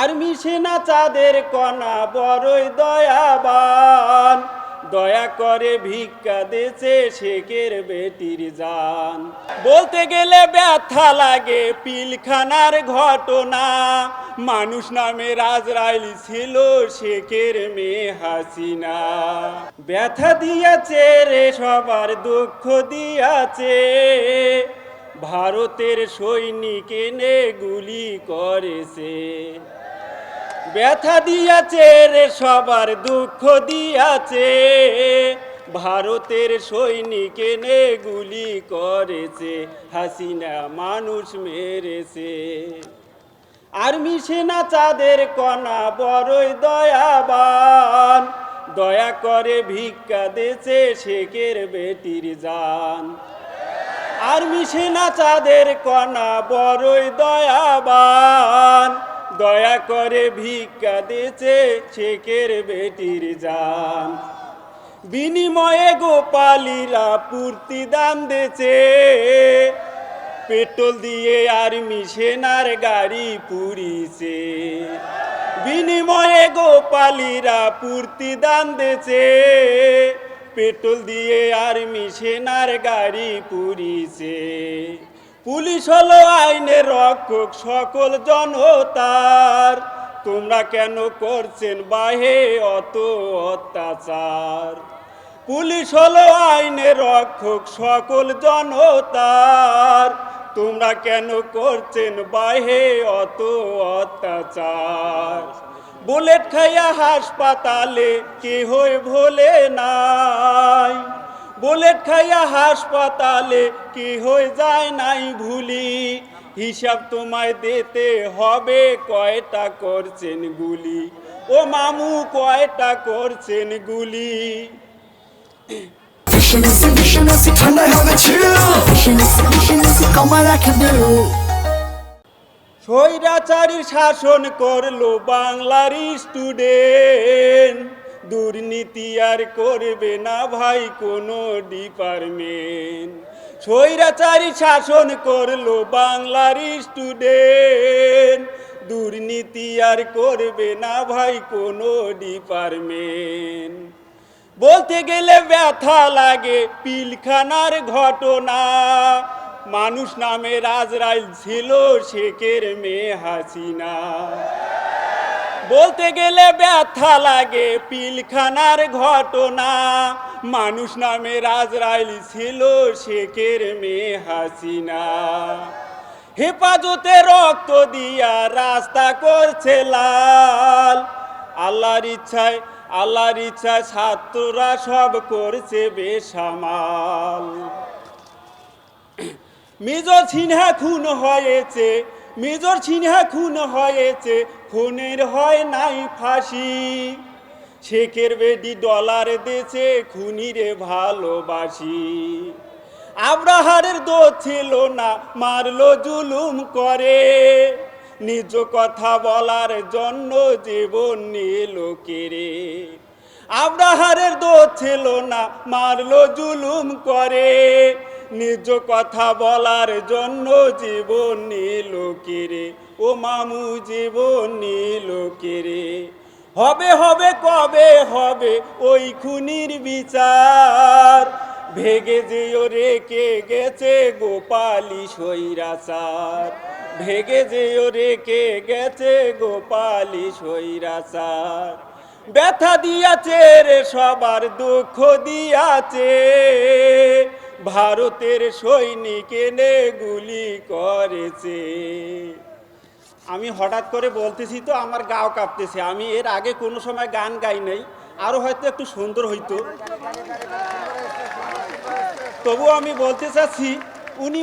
আর মিশে না চাঁদের কণা, বড়ই দয়াবান। দয়া করে ভিক্ষা দেছে শেখের বেটির যান বলতে গেলে ব্যথা লাগে পিলখানার ঘটনা। মানুষ নামে রাজরাইল ছিল শেখের মেয়ে হাসিনা। ব্যথা দিয়াছে রে, সবার দুঃখ দিয়াছে। ভারতের সৈনিক এনে গুলি করেছে। ব্যথা দিয়াছে রে, সবার দুঃখ দিয়াছে। ভারতের সৈনিক এনে গুলি করেছে, হাসিনা মানুষ মেরেছে। আর মিশে না চাঁদের কণা, বড়ই দয়াবান। দয়া করে ভিক্ষা দেছে শেখের বেটির জান। আর মিশে না চাঁদের কণা, বড়ই দয়াবান। দয়া করে ভিক্ষা দিয়েছে শেখের বেটির জান। বিনিময়ে গোপালীরা পূর্তি দান দিয়েছে। পেট্রোল দিয়ে আর মিশেনার গাড়ি পুরিছে বিনিময়ে গোপালীরা পূর্তি দান দিয়েছে। পেট্রোল দিয়ে আর মিশেনার গাড়ি পুরিছে পুলিশ হলো আইনের রক্ষক, সকল জনতার তোমরা কেন করছেন বাহে অত অত্যাচার? পুলিশ হলো আইনের রক্ষক, সকল জনতার তোমরা কেন করছেন বাহে অত অত্যাচার? বুলেট খাইয়া হাসপাতালে কেহই ভোলে নাই। বুলেট খাইয়া হাসপাতালে কি হয়ে যায় নাই ভুলি? হিসাব তোমায় দিতে হবে কয়টা করছেন গুলি? ও মামু কয়টা করছেন গুলি? স্বৈরাচারীর শাসন করল বাংলার স্টুডেন্ট দুর্নীতি আর করবে না ভাই কোনো ডিপার্টমেন্ট স্বৈরাচারী শাসন করল বাংলার স্টুডেন্ট দুর্নীতি আর করবে না ভাই কোনো ডিপার্টমেন্ট বলতে গেলে ব্যথা লাগে পিলখানার ঘটনা। মানুষ নামে রাজরাইল ছিল শেখের মেয়ে হাসিনা। বলতে গেলে ব্যথা লাগে। পিলখানার ঘটনা, মানুষ নামে রাজরাইল ছিল শেখের মেয়ে হাসিনা। হেফাজতে রক্ত দিয়া রাস্তা করছে লাল। আল্লাহর ইচ্ছায় আল্লাহর ইচ্ছায় ছাত্ররা সব করছে বেসামাল। মেজর সিনহা খুন হয়েছে মেজর সিনহা খুন হয়েছে, খুনের হয় নাই ফাঁসি। শেখের বেডি ডলার দেছে, খুনিরে ভালোবাসি। আব্রাহারের দোষ ছিল না, মারলো জুলুম করে। নিজ কথা বলার জন্য জীবন নিল কেড়ে আব্রাহারের দোষ ছিল না, মারলো জুলুম করে। নিজ কথা বলার জন্য জীবন নিল ও মামু, জীবন নিল হবে হবে, কবে হবে ওই খুনির বিচার? ভেগে যেও রেখে গেছে গোপালী সৈরাচার ভেগে যেও রেখে গেছে গোপালী সৈরাচার ব্যথা দিয়াছে রে, সবার দুঃখ দিয়াছে। ভারতের সৈনিক এনে গুলি করেছে। আমি হঠাৎ করে বলতেছি তো, আমার গাও কাঁপতেছে। আমি এর আগে কোনো সময় গান গাই নাই আরও হয়তো একটু সুন্দর হইতো। তবু আমি বলতে চাচ্ছি, উনি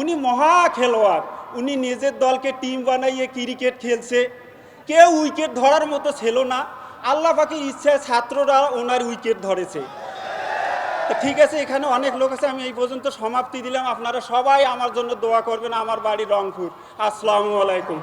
উনি মহা খেলোয়াড়। উনি নিজের দলকে টিম বানাইয়ে ক্রিকেট খেলছে। কেউ উইকেট ধরার মতো ছিল না। আল্লাহ পাকে ইচ্ছায় ছাত্ররা ওনার উইকেট ধরেছে। ঠিক আছে, এখানে অনেক লোক আছে, আমি এই পর্যন্ত সমাপ্তি দিলাম। আপনারা সবাই আমার জন্য দোয়া করবেন, আমার বাড়ি রংপুর। আসসালামু আলাইকুম।